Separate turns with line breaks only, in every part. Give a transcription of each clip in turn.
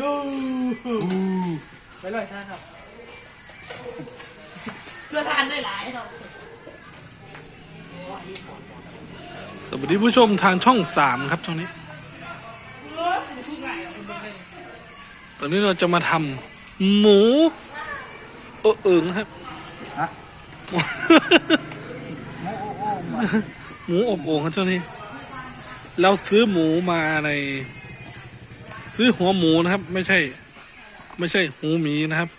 ดูไม่เลยใช่ครับเพื่อทานได้หลายครับ
สวัสดีผู้ชมทางช่องสามครับช่องนี้
เออพูดง่ายอะคุณเป็นไง
ตอนนี้เราจะมาทำหมูเออเอิงครับ
ฮะ
หมูอบโอ่งครับช่วงนี้ เราซื้อหมูมาใน ซื้อหัวหมูนะครับ ไม่ใช่ ไม่ใช่หูหมีนะครับ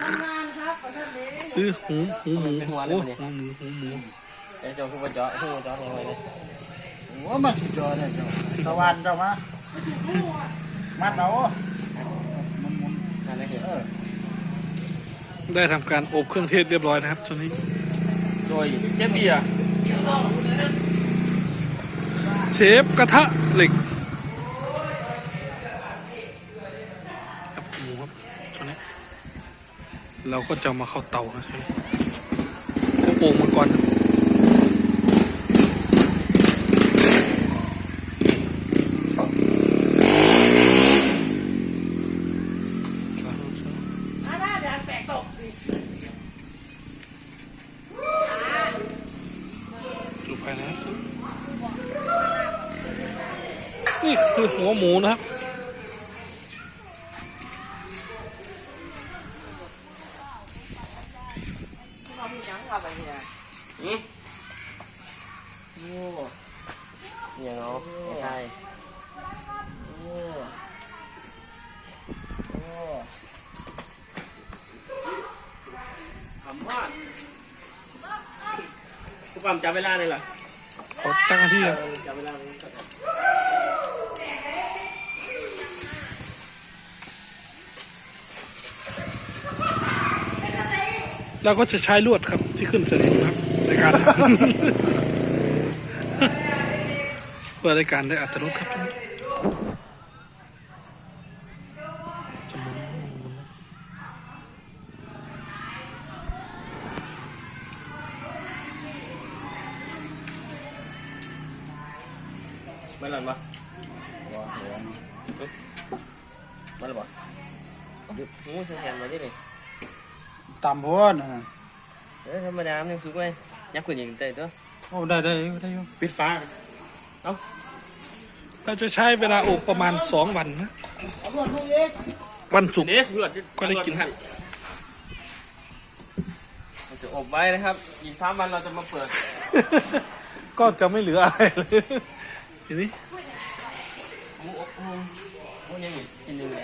ทำงานครับประเทศนี้
ซื้อหูหูหมู
เป็นหัวอะไร
โอ้
วะเนี่ย
หูหมูหูหมู
ไอ้เจ้าผู้ประเจาะผู้ประเจาะยังไงเนี่ย
ว่ามาสุดยอดเลยเจ้าสวรรค์เจ้ามามัดเอามันมุน
นั่นแหละคือ
เออ
ได้ทำการอบเครื่องเทศเรียบร้อยนะครับช่วงนี้
โดยเจ๊เบียร์
เชฟกระทะเหล็ก เราก็จะมาเข้าเตานะช่วงนี้อบโอ่งมาก่อนครับ
อ่าหน้าแดงแตกตกสิ
ดูไปนะครับ คือหัวหมูนะ
อืมโอ้เนี่ยเนาะไม่ใช่
โอ้โอ้
คำว่าผู้ความจำเวลาเลยเหรอ
จ้างที่ครับ
เวลาเลย
เราก็จะใช้ลวดครับที่ขึ้นสนิมครับในการเพื่อในการได้อัตรสครับจะหมุนหมุน
ไม่หล่อนปะ
ว้าว
ไม่หล่อนปะหมูเสียแขนมาที่นี่
ตำพ้นนะ
เอ้ยธรรมดามันยังฝึกไหมยักษ์ขึ้นอย่างใจตัว
โอ้ได้ได้อยู่ได้อยู่ปิดฟ้า
เราจะใช้เวลาอบประมาณสองวันนะ
ตำรวจพวกนี้
วันศุกร์
เดี๋ยวเลือด
ก็ได้กิน
เราจะอบไว้นะครับ อีกสามวันเราจะมาเปิด
ก็จะไม่เหลืออะไรเลยทีนี้
หมูอบโอ่งหมูยังอีกกินยังไง